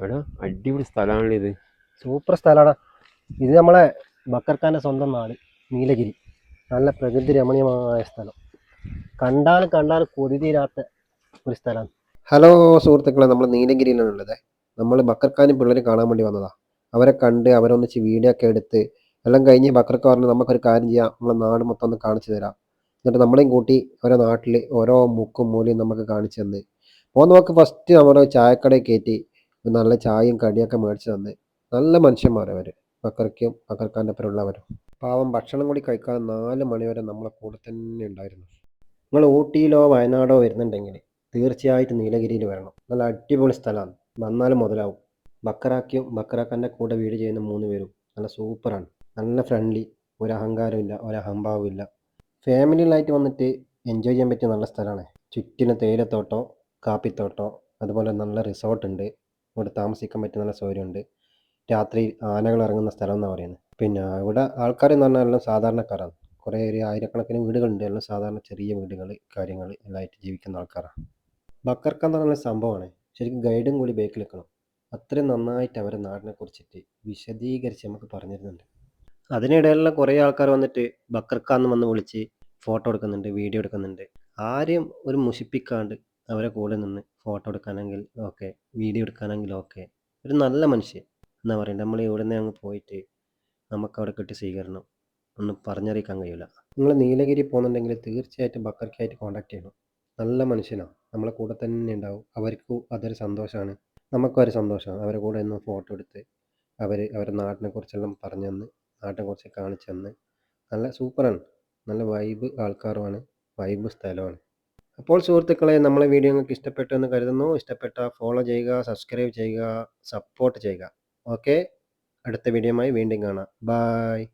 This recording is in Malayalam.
എടാ അടിപൊളി സ്ഥലമാണല്ലോ ഇത്. സൂപ്പർ സ്ഥലമാണ് ഇത് നമ്മളെ ബക്കർഖാന്റെ സ്വന്തം നാട് നീലഗിരി. നല്ല പ്രകൃതി രമണീയമായ സ്ഥലം. കണ്ടാൽ കണ്ടാൽ കൊതി തീരാത്ത ഒരു സ്ഥലമാണ്. ഹലോ സുഹൃത്തുക്കളെ നമ്മൾ നീലഗിരിയിലാണ് ഉള്ളത്. നമ്മൾ ബക്കർഖാനും പിള്ളേർ കാണാൻ വേണ്ടി വന്നതാ. അവരെ കണ്ട് അവരൊന്നിച്ച് വീഡിയോ ഒക്കെ എടുത്ത് എല്ലാം കഴിഞ്ഞ് ബക്കർക്ക് പറഞ്ഞ് നമുക്കൊരു കാര്യം ചെയ്യാം. നമ്മളെ നാട് മൊത്തം ഒന്ന് കാണിച്ചു തരാം. എന്നിട്ട് നമ്മളെയും കൂട്ടി ഓരോ നാട്ടിൽ ഓരോ മുക്കും മൂലയും നമുക്ക് കാണിച്ചു തന്ന്. പോകുന്ന നമുക്ക് ഫസ്റ്റ് നമ്മുടെ ചായക്കടയിൽ കയറ്റി നല്ല ചായയും കടിയൊക്കെ മേടിച്ച് തന്ന്. നല്ല മനുഷ്യന്മാരവർ അവർ ബക്കർക്കും ബക്കർഖാന്റെ ഒപ്പരമുള്ളവരും പാവം ഭക്ഷണം കൂടി കഴിക്കാൻ നാല് മണിവരെ നമ്മളെ കൂടെ തന്നെ ഉണ്ടായിരുന്നു. നിങ്ങൾ ഊട്ടിയിലോ വയനാടോ വരുന്നുണ്ടെങ്കിൽ തീർച്ചയായിട്ടും നീലഗിരിയിൽ വരണം. നല്ല അടിപൊളി സ്ഥലമാണ്. വന്നാലും മുതലാവും. ബക്കറാക്കിയും ബക്കറാക്കാന്റെ കൂടെ വീട് ചെയ്യുന്ന മൂന്ന് പേരും നല്ല സൂപ്പറാണ്. നല്ല ഫ്രണ്ട്ലി ഒരു അഹങ്കാരമില്ല ഒരു അഹംഭാവം ഇല്ല ഫാമിലിയിലായിട്ട് വന്നിട്ട് എൻജോയ് ചെയ്യാൻ പറ്റിയ നല്ല സ്ഥലമാണ്. ചുറ്റിനും തേയിലത്തോട്ടോ കാപ്പിത്തോട്ടോ അതുപോലെ നല്ല റിസോർട്ട് ഉണ്ട്. ഇവിടെ താമസിക്കാൻ പറ്റിയ നല്ല സൗകര്യമുണ്ട്. രാത്രി ആനകൾ ഇറങ്ങുന്ന സ്ഥലം എന്നാണ് പറയുന്നത് പിന്നെ ഇവിടെ ആൾക്കാർ എന്ന് പറഞ്ഞാൽ എല്ലാം സാധാരണക്കാരാണ്. കുറേ ഒരു ആയിരക്കണക്കിന് വീടുകളുണ്ട്. എല്ലാം സാധാരണ ചെറിയ വീടുകൾ കാര്യങ്ങൾ എല്ലാമായിട്ട് ജീവിക്കുന്ന ആൾക്കാരാണ്. ബക്കർക്ക എന്ന് പറയുന്ന സംഭവമാണ്. ശരിക്കും ഗൈഡും കൂടി ബേക്കിൽ വെക്കണം അത്രയും നന്നായിട്ട് അവരെ നാടിനെ കുറിച്ചിട്ട് വിശദീകരിച്ച് നമുക്ക് പറഞ്ഞു തരുന്നുണ്ട് അതിനിടയിലുള്ള കുറേ ആൾക്കാർ വന്നിട്ട് ബക്കർക്ക എന്ന് വന്ന് വിളിച്ച് ഫോട്ടോ എടുക്കുന്നുണ്ട് വീഡിയോ എടുക്കുന്നുണ്ട്. ആരെയും ഒരു മുഷിപ്പിക്കാണ്ട് അവരെ കൂടെ നിന്ന് ഫോട്ടോ എടുക്കാനെങ്കിൽ ഓക്കെ വീഡിയോ എടുക്കാനെങ്കിൽ ഓക്കെ ഒരു നല്ല മനുഷ്യൻ എന്നാ പറയുക നമ്മൾ ഇവിടെ നിന്ന് അങ്ങ് പോയിട്ട് നമുക്ക് അവിടെ കിട്ടിയ സ്വീകരണം ഒന്നും പറഞ്ഞറിയിക്കാൻ കഴിയില്ല നിങ്ങൾ നീലഗിരി പോകുന്നുണ്ടെങ്കിൽ തീർച്ചയായിട്ടും ബക്കർക്കായിട്ട് കോൺടാക്ട് ചെയ്യണം. നല്ല മനുഷ്യനാണ് നമ്മളെ കൂടെ തന്നെ ഉണ്ടാവും. അവർക്ക് അതൊരു സന്തോഷമാണ്. നമുക്കും ഒരു സന്തോഷമാണ്. അവരെ കൂടെ ഒന്ന് ഫോട്ടോ എടുത്ത് അവർ അവരുടെ നാടിനെ കുറിച്ചെല്ലാം പറഞ്ഞു തന്ന് നാട്ടിനെ കുറിച്ച് കാണിച്ചു തന്ന്. നല്ല സൂപ്പറാണ് നല്ല വൈബ് ആൾക്കാരുമാണ്. വൈബ് സ്ഥലമാണ്. അപ്പോൾ സുഹൃത്തുക്കളെ നമ്മളെ വീഡിയോ നിങ്ങൾക്ക് ഇഷ്ടപ്പെട്ടു എന്ന് കരുതുന്നു. ഇഷ്ടപ്പെട്ട ഫോളോ ചെയ്യുക സബ്സ്ക്രൈബ് ചെയ്യുക സപ്പോർട്ട് ചെയ്യുക. ഓക്കെ അടുത്ത വീഡിയോയുമായി വീണ്ടും കാണാം. ബായ്